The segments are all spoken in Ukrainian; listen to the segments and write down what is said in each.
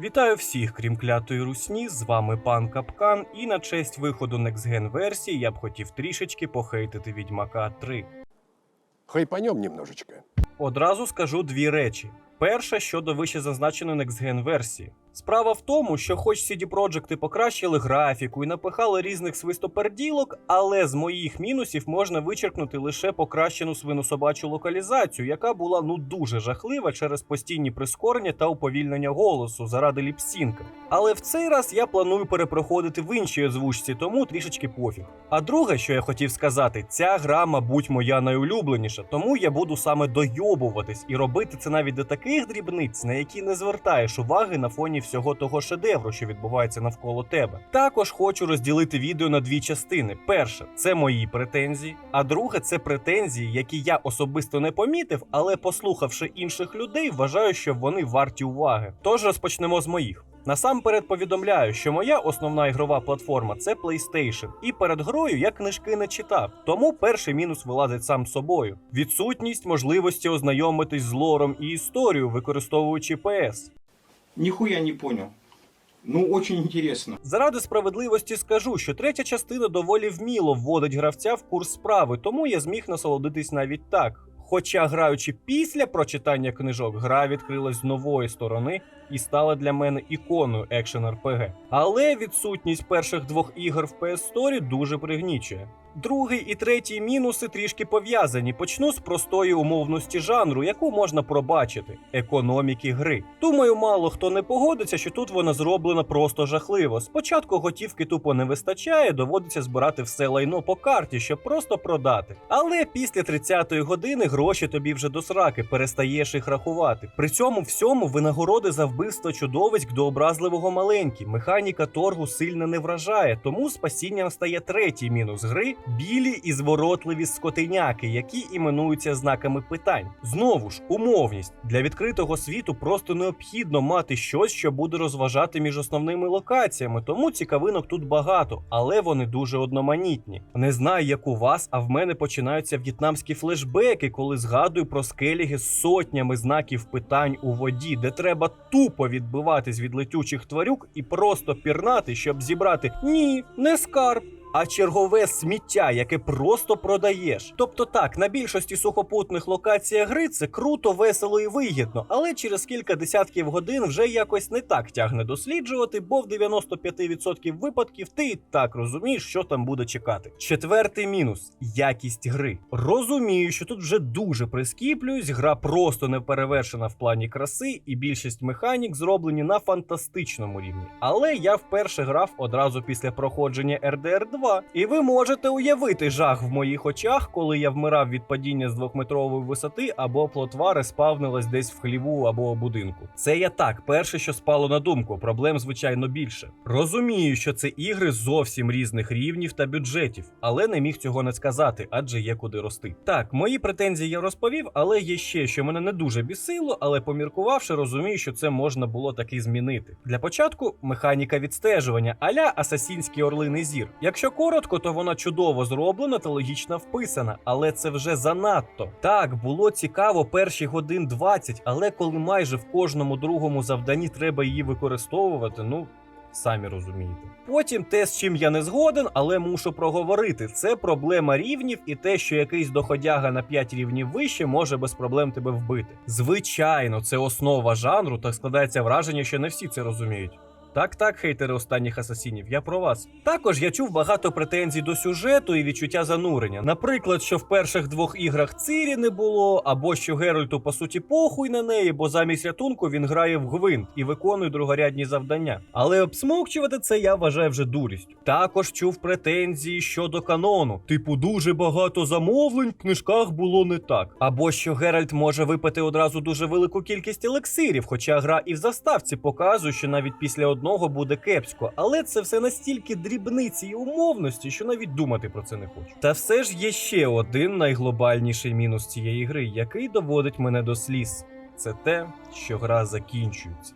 Вітаю всіх, крім клятої русні. З вами пан Капкан, і на честь виходу Next Gen версії я б хотів трішечки похейтити Відьмака 3. Хайпанем немножечко. Одразу скажу дві речі. перше щодо вище зазначеної Next Gen версії. Справа в тому, що хоч CD Projekt і покращили графіку і напихали різних свистоперділок, але з моїх мінусів можна вичеркнути лише покращену свинособачу локалізацію, яка була ну дуже жахлива через постійні прискорення та уповільнення голосу заради ліпсінка. Але в цей раз я планую перепроходити в іншій озвучці, тому трішечки пофіг. А друге, що я хотів сказати, ця гра, мабуть, моя найулюбленіша, тому я буду саме дойобуватись і робити це навіть до таких дрібниць, на які не звертаєш уваги на фоні всього того шедевру, що відбувається навколо тебе. Також хочу розділити відео на дві частини. Перше це мої претензії, а друге це претензії, які я особисто не помітив, але послухавши інших людей, вважаю, що вони варті уваги. Тож розпочнемо з моїх. Насамперед повідомляю, що моя основна ігрова платформа це PlayStation, і перед грою я книжки не читав, тому перший мінус вилазить сам собою: відсутність можливості ознайомитись з лором і історією, використовуючи PS. Нихуя не понял. Ну, очень интересно. Заради справедливості скажу, що третя частина доволі вміло вводить гравця в курс справи, тому я зміг насолодитись навіть так. Хоча, граючи після прочитання книжок, гра відкрилась з нової сторони і стала для мене іконою екшен RPG. Але відсутність перших двох ігор в PS Store дуже пригнічує. Другий і третій мінуси трішки пов'язані. Почну з простої умовності жанру, яку можна пробачити економіки гри. Думаю, мало хто не погодиться, що тут вона зроблена просто жахливо. Спочатку готівки тупо не вистачає, доводиться збирати все лайно по карті, щоб просто продати. Але після 30-ї години гроші тобі вже до сраки, перестаєш їх рахувати. При цьому всьому винагороди за вбивство чудовиськ до образливого маленькі. Механіка торгу сильно не вражає, тому спасінням стає третій мінус гри білі і зворотливі скотиняки, які іменуються знаками питань. Знову ж, умовність для відкритого світу просто необхідно мати щось, що буде розважати між основними локаціями, тому цікавинок тут багато, але вони дуже одноманітні. Не знаю, як у вас, а в мене починаються в'єтнамські флешбеки, коли згадую про скеліги з сотнями знаків питань у воді, де треба тупо відбиватись від летючих тварюк і просто пірнати, щоб зібрати ні, не скарб. А чергове сміття, яке просто продаєш. Тобто так, на більшості сухопутних локаціях гри це круто, весело і вигідно, але через кілька десятків годин вже якось не так тягне досліджувати, бо в 95% випадків ти і так розумієш, що там буде чекати. Четвертий мінус якість гри. Розумію, що тут вже дуже прискіплююсь, гра просто не перевершена в плані краси, і більшість механік зроблені на фантастичному рівні. Але я вперше грав одразу після проходження RDR 2, і ви можете уявити жах в моїх очах, коли я вмирав від падіння з двохметрової висоти або плотва спавнилась десь в хліву або будинку. Це я так, перше, що спало на думку. Проблем звичайно більше. Розумію, що це ігри зовсім різних рівнів та бюджетів, але не міг цього не сказати, адже є куди рости. Так, мої претензії я розповів, але є ще, що мене не дуже бісило, але поміркувавши, розумію, що це можна було таки змінити. Для початку механіка відстежування, аля асасінські орлини зір. Якщо коротко, то вона чудово зроблена та логічно вписана, але це вже занадто. Так, було цікаво перші годин 20, але коли майже в кожному другому завданні треба її використовувати, ну. Самі розумієте. Потім те, з чим я не згоден, але мушу проговорити. Це проблема рівнів і те, що якийсь доходяга на 5 рівнів вище може без проблем тебе вбити. Звичайно, це основа жанру, та складається враження, що не всі це розуміють. Так, так, хейтери останніх асасінів, я про вас. Також я чув багато претензій до сюжету і відчуття занурення. Наприклад, що в перших двох іграх Цирі не було, або що Геральту по суті похуй на неї, бо замість рятунку він грає в гвинт і виконує другорядні завдання. Але обсмокчувати це я вважаю вже дурістю. Також чув претензії щодо канону, типу, дуже багато замовлень в книжках було не так. Або що Геральт може випити одразу дуже велику кількість елексирів, хоча гра і в заставці показує, що навіть після одного буде кепсько, але це все настільки дрібниці і умовності, що навіть думати про це не хочу. Та все ж є ще один найглобальніший мінус цієї гри, який доводить мене до сліз. Це те, що гра закінчується.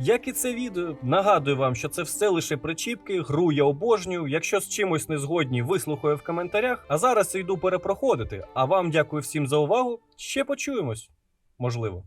Як і це відео, нагадую вам, що це все лише причіпки, гру я обожнюю. Якщо з чимось не згодні, вислухаю в коментарях. А зараз йду перепроходити. А вам дякую всім за увагу. Ще почуємось. Можливо.